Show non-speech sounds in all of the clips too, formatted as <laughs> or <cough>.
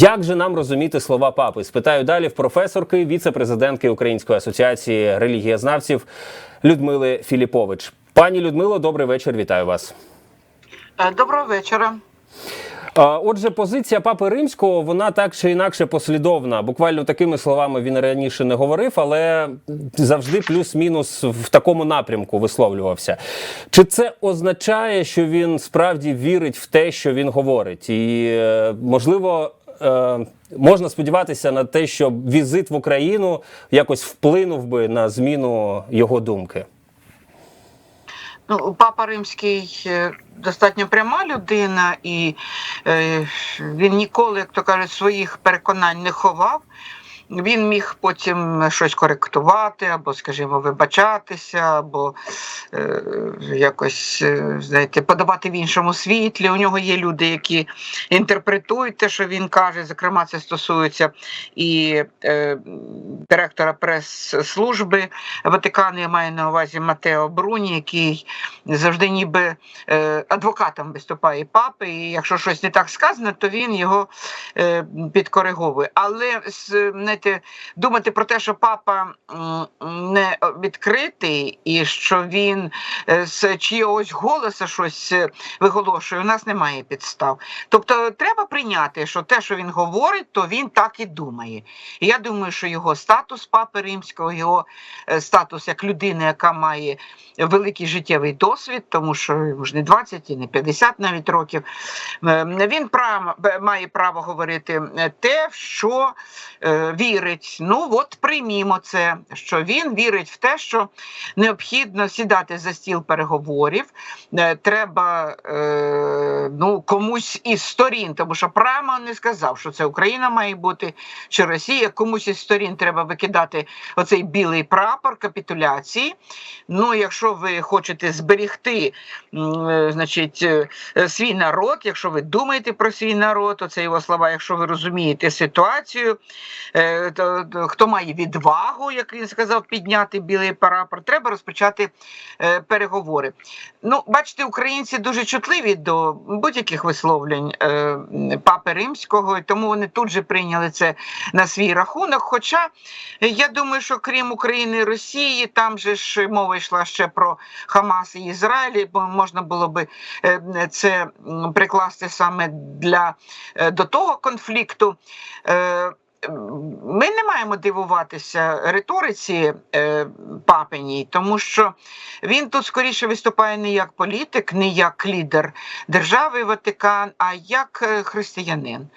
Як же нам розуміти слова папи? Спитаю далі в професорки, віце-президентки Української асоціації релігієзнавців Людмили Філіпович. Пані Людмило, добрий вечір. Вітаю вас. Е, Доброго вечора. Отже, позиція папи римського вона так чи інакше послідовна. Буквально такими словами він раніше не говорив, але завжди плюс-мінус в такому напрямку висловлювався. Чи це означає, що він справді вірить в те, що він говорить? І е, можливо. Е, Можна сподіватися на те, що візит в Україну якось вплинув би на зміну його думки. Ну, папа римський е, достатньо пряма людина, і е, він ніколи, як то кажуть, своїх переконань не ховав. Він міг потім щось коректувати, або, скажімо, вибачатися, або е, якось е, знаєте, подавати в іншому світлі. У нього є люди, які інтерпретують те, що він каже. Зокрема, це стосується і е, директора прес-служби Ватикану, я маю на увазі Матео Бруні, який завжди ніби е, адвокатом виступає папи. І якщо щось не так сказано, то він його е, підкориговує. Але з- знаєте, думати про те, що папа не відкритий і що він е, з чийогось голоса щось е, виголошує, у нас немає підстав. Тобто треба прийняти, що те, що він говорить, то він так і думає. І я думаю, що його статус папи римського, його е, статус як людини, яка має великий життєвий досвід, тому що ж не 20 і не 50 навіть років. Він право, має право говорити те, що е, вірить. Ну от приймімо це, що він вірить в те, що необхідно сідати за стіл переговорів. Е, Треба е, ну, комусь із сторін, тому що прямо не сказав, що це Україна має бути чи Росія. Комусь із сторін треба викидати оцей білий прапор капітуляції. Ну, якщо ви хочете зберігти е, значить, е, е, свій народ, якщо ви думаєте про свій народ, оце його слова, якщо ви розумієте ситуацію, е, хто має відвагу, як він сказав, підняти білий прапор, треба розпочати е, переговори. Ну, бачите, українці дуже чутливі до будь-яких висловлень е, папи римського, і тому вони тут же прийняли це на свій рахунок. Хоча я думаю, що крім України і Росії, там же ж мова йшла ще про Хамас і Ізраїль, бо можна було би е, це прикласти саме для до того конфлікту. Ми не маємо дивуватися риториці е, папиній, тому що він тут скоріше виступає не як політик, не як лідер держави Ватикан, а як е, християнин.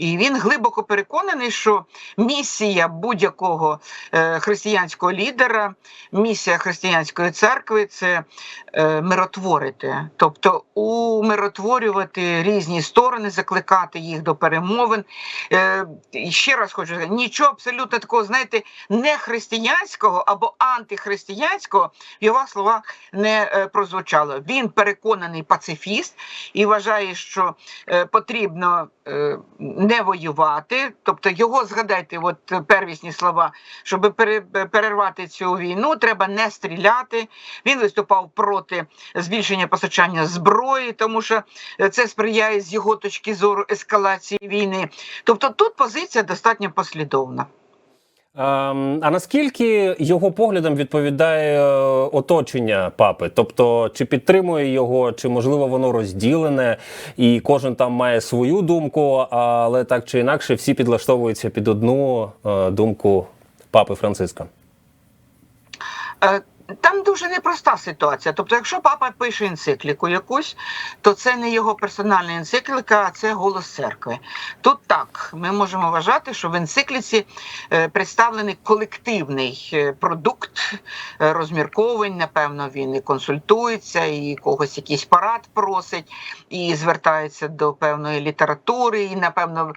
І він глибоко переконаний, що місія будь-якого е, християнського лідера, місія християнської церкви це е, миротворити, тобто умиротворювати різні сторони, закликати їх до перемовин. Е, і ще раз хочу сказати, нічого абсолютно такого, знаєте, не християнського або антихристиянського в його словах не е, прозвучало. Він переконаний пацифіст і вважає, що е, потрібно е, не воювати. Тобто його згадайте, от первісні слова, щоб пере- перервати цю війну, треба не стріляти. Він виступав проти збільшення постачання зброї, тому що це сприяє з його точки зору ескалації війни. Тобто тут позиція достатньо послідовна. Ем, а наскільки його поглядам відповідає е, оточення папи? Тобто, чи підтримує його, чи можливо воно розділене, і кожен там має свою думку, але так чи інакше всі підлаштовуються під одну е, думку папи Франциска? Там дуже непроста ситуація. Тобто, якщо папа пише енцикліку якусь, то це не його персональна енцикліка, а це голос церкви. Тут так ми можемо вважати, що в енцикліці е, представлений колективний е, продукт е, розмірковань. Напевно, він і консультується, і когось якийсь парад просить, і звертається до певної літератури, і напевно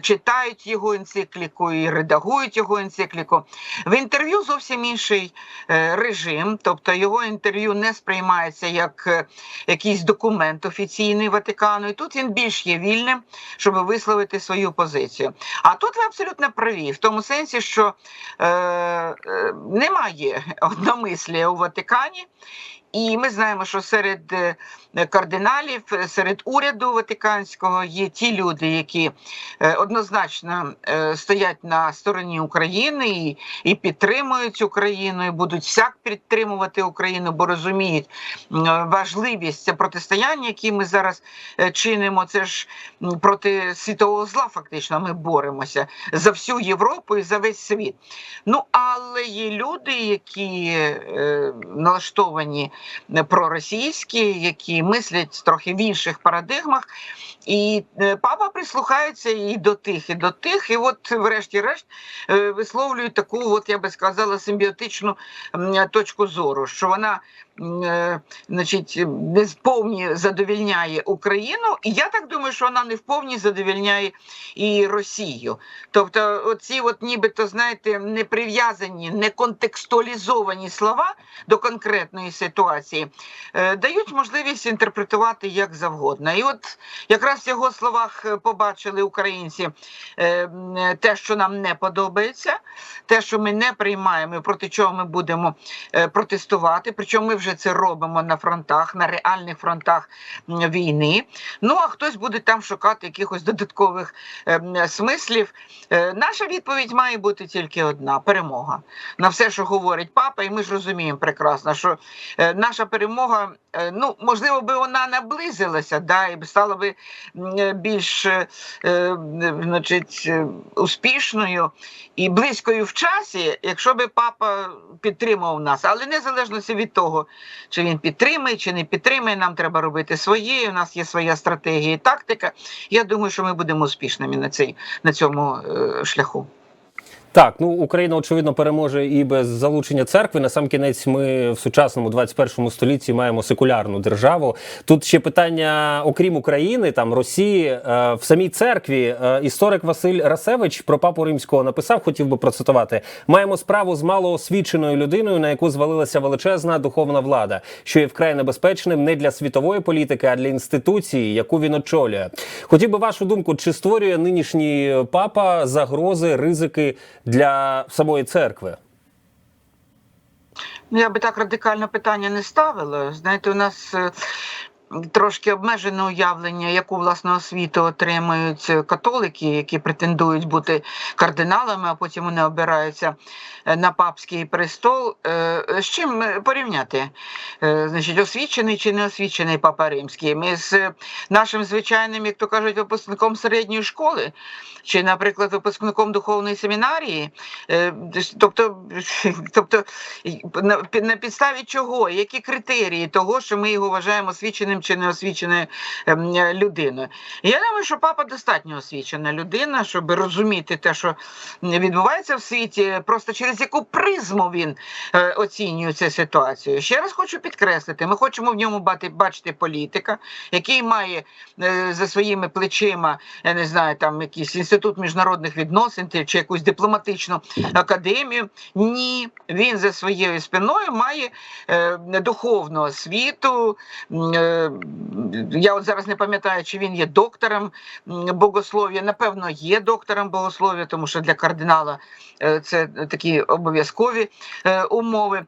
читають його енцикліку, і редагують його енцикліку. В інтерв'ю зовсім інший е, режим, тобто його інтерв'ю не сприймається як е, якийсь документ офіційний Ватикану, і тут він більш є вільним, щоб висловити свою позицію. А тут ви абсолютно праві, в тому сенсі, що е, е, немає <laughs> одномислія у Ватикані. І ми знаємо, що серед е, кардиналів, е, серед уряду Ватиканського є ті люди, які е, однозначно стоять на стороні України і, і підтримують Україну, і будуть всяк підтримувати Україну, бо розуміють важливість це протистояння, яке ми зараз чинимо. Це ж проти світового зла, фактично, ми боремося за всю Європу і за весь світ. Ну але є люди, які е, налаштовані проросійські, які мислять трохи в інших парадигмах. І е, папа прислухається і до тих, і до тих. І от, врешті-решт, е, висловлюють таку, от я би сказала, симбіотичну точку зору, що вона. Е, Значить, не вповні задовільняє Україну, і я так думаю, що вона не вповні задовільняє і Росію. Тобто, оці, от нібито, знаєте, не прив'язані, не контекстуалізовані слова до конкретної ситуації е, дають можливість інтерпретувати як завгодно. І от якраз в його словах побачили українці е, те, що нам не подобається, те, що ми не приймаємо, проти чого ми будемо протестувати. Причому ми вже це робимо на фронтах, на реальних фронтах війни. Ну а хтось буде там шукати якихось додаткових е, смислів. Е, Наша відповідь має бути тільки одна: перемога на все, що говорить папа, і ми ж розуміємо прекрасно, що е, наша перемога, е, ну можливо, би вона наблизилася, да, і стала би е, більш е, е, значить, е, успішною і близькою в часі, якщо би папа підтримував нас, але незалежно від того, чи він підтримає, чи не підтримає, нам треба робити своє. У нас є своя стратегія і тактика. Я думаю, що ми будемо успішними на цей на цьому е, шляху. Так, ну Україна очевидно переможе і без залучення церкви. На сам кінець ми в сучасному 21 столітті маємо секулярну державу. Тут ще питання, окрім України, там Росії, е, в самій церкві. е, Історик Василь Расевич про папу римського написав, хотів би процитувати: маємо справу з малоосвіченою людиною, на яку звалилася величезна духовна влада, що є вкрай небезпечним не для світової політики, а для інституції, яку він очолює. Хотів би вашу думку, чи створює нинішній папа загрози, ризики для самої церкви? Ну, я би так радикально питання не ставила. Знаєте, у нас е, трошки обмежене уявлення, яку власне освіту отримують католики, які претендують бути кардиналами, а потім вони обираються е, на папський престол. Е, З чим е, порівняти? Значить, освічений чи не освічений папа римський? Ми з нашим звичайним, як то кажуть, випускником середньої школи, чи, наприклад, випускником духовної семінарії. Тобто, <laughs> тобто на підставі чого, які критерії того, що ми його вважаємо освіченим чи неосвіченою ем, е, людиною. Я думаю, що папа достатньо освічена людина, щоб розуміти те, що відбувається в світі, просто через яку призму він е, оцінює цю ситуацію. Ще раз хочу підкреслити: ми хочемо в ньому бачити політика, який має е, за своїми плечима, я не знаю, там якийсь інститут міжнародних відносин чи- якусь дипломатичну академію. Ні, він за своєю спиною має духовну освіту. Я от зараз не пам'ятаю, чи він є доктором богослов'я. Напевно, є доктором богослов'я, тому що для кардинала е, це такі обов'язкові е, умови.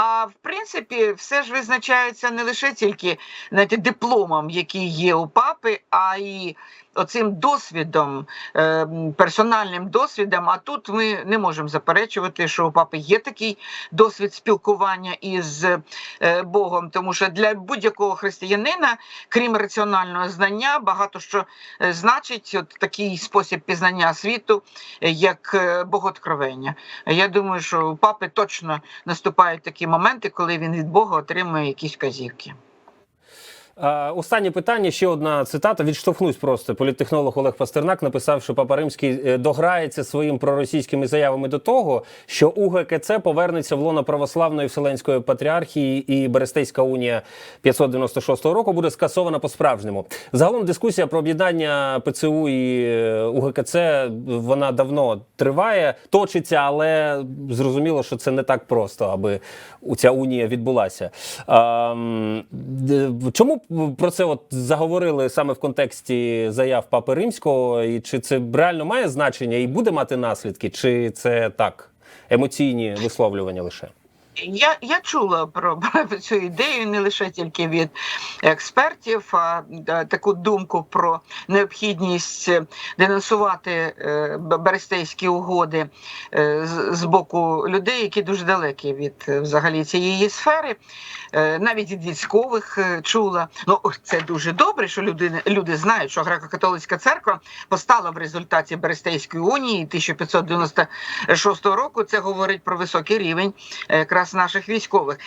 А в принципі, все ж визначається не лише тільки знаєте, дипломом, який є у папи, а й оцим досвідом, е, персональним досвідом. А тут ми не можемо заперечувати, що у папи є такий досвід спілкування із е, Богом, тому що для будь-якого християнина, крім раціонального знання, багато що е, значить от такий спосіб пізнання світу, як боготкровення. Я думаю, що у папи точно наступають такі моменти, коли він від Бога отримує якісь казівки. Е, Останнє питання. Ще одна цитата. Відштовхнусь просто. Політтехнолог Олег Пастернак написав, що Папа Римський е, дограється своїм проросійськими заявами до того, що УГКЦ повернеться в лоно православної Вселенської патріархії і Берестейська унія 596 року буде скасована по-справжньому. Загалом дискусія про об'єднання ПЦУ і е, УГКЦ вона давно триває, точиться, але зрозуміло, що це не так просто, аби ця унія відбулася. Ем, Чому про це от заговорили саме в контексті заяв Папи Римського? І чи це реально має значення і буде мати наслідки, чи це так емоційні висловлювання лише? Я, я чула про, <laughs> цю ідею не лише тільки від експертів, а таку думку про необхідність е, денонсувати е, Берестейські угоди е, з, боку людей, які дуже далекі від взагалі цієї сфери. Навіть від військових чула. Ну це дуже добре, що люди, люди знають, що греко-католицька церква постала в результаті Берестейської унії 1596 року. Це говорить про високий рівень е, якраз наших військових.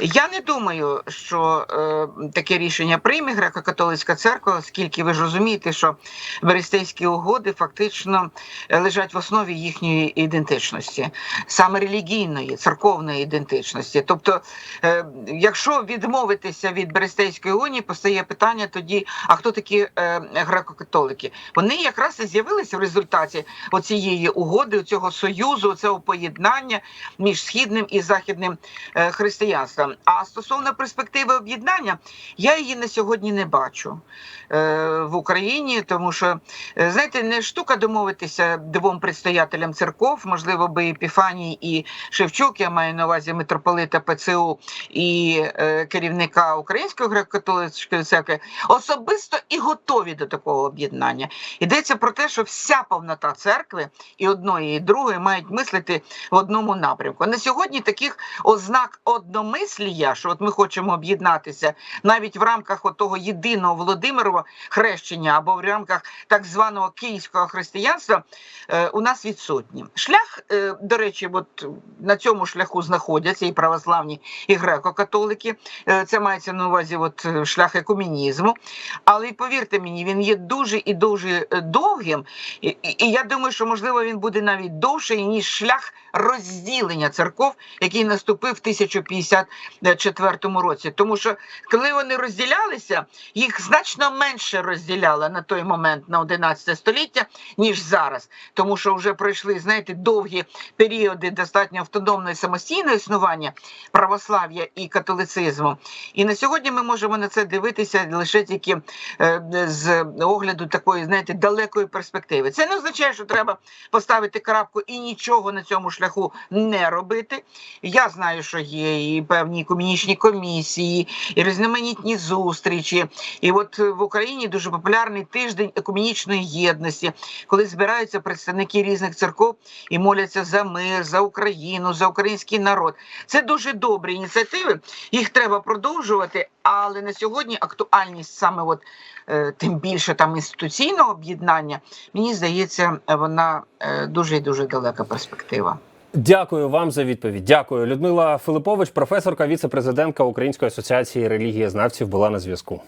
Я не думаю, що е, таке рішення прийме греко-католицька церква, оскільки ви ж розумієте, що Берестейські угоди фактично лежать в основі їхньої ідентичності, саме релігійної, церковної ідентичності. Тобто, е, якщо відмовитися від Берестейської унії, постає питання тоді: а хто такі е, греко-католики? Вони якраз і з'явилися в результаті оцієї угоди, цього союзу, цього поєднання між східним і західним е, християнством. А стосовно перспективи об'єднання, я її на сьогодні не бачу е, в Україні, тому що е, знаєте, не штука домовитися двом предстоятелям церков, можливо, би Епіфаній і Шевчук, я маю на увазі митрополита ПЦУ і керівника Української греко-католицької церкви, особисто і готові до такого об'єднання. Йдеться про те, що вся повнота церкви і одної, і другої мають мислити в одному напрямку. На сьогодні таких ознак одномислія, що от ми хочемо об'єднатися навіть в рамках того єдиного Володимирова хрещення або в рамках так званого київського християнства, е, у нас відсутні. Шлях, е, до речі, от на цьому шляху знаходяться і православні, і греко-католики. Е, Це мається на увазі от, шлях екумінізму. Але повірте мені, він є дуже і дуже довгим. І, і, я думаю, що можливо він буде навіть довший, ніж шлях розділення церков, який наступив в 1054 році. Тому що коли вони розділялися, їх значно менше розділяло на той момент, на 11 століття, ніж зараз. Тому що вже пройшли, знаєте, довгі періоди достатньо автономного і самостійного існування православ'я і католицизму. І на сьогодні ми можемо на це дивитися лише тільки е, з огляду такої, знаєте, далекої перспективи. Це не означає, що треба поставити крапку і нічого на цьому шляху не робити. Я знаю, що є і певні комунічні комісії, і різноманітні зустрічі. І от е, в Україні дуже популярний тиждень екуменічної єдності, коли збираються представники різних церков і моляться за мир, за Україну, за український народ. Це дуже добрі ініціативи. Їх треба продовжувати. Але на сьогодні актуальність саме от е, тим більше там інституційного об'єднання, мені здається, вона е, дуже і дуже далека перспектива. Дякую вам за відповідь. Дякую. Людмила Филипович, професорка, віце-президентка Української асоціації релігієзнавців, була на зв'язку.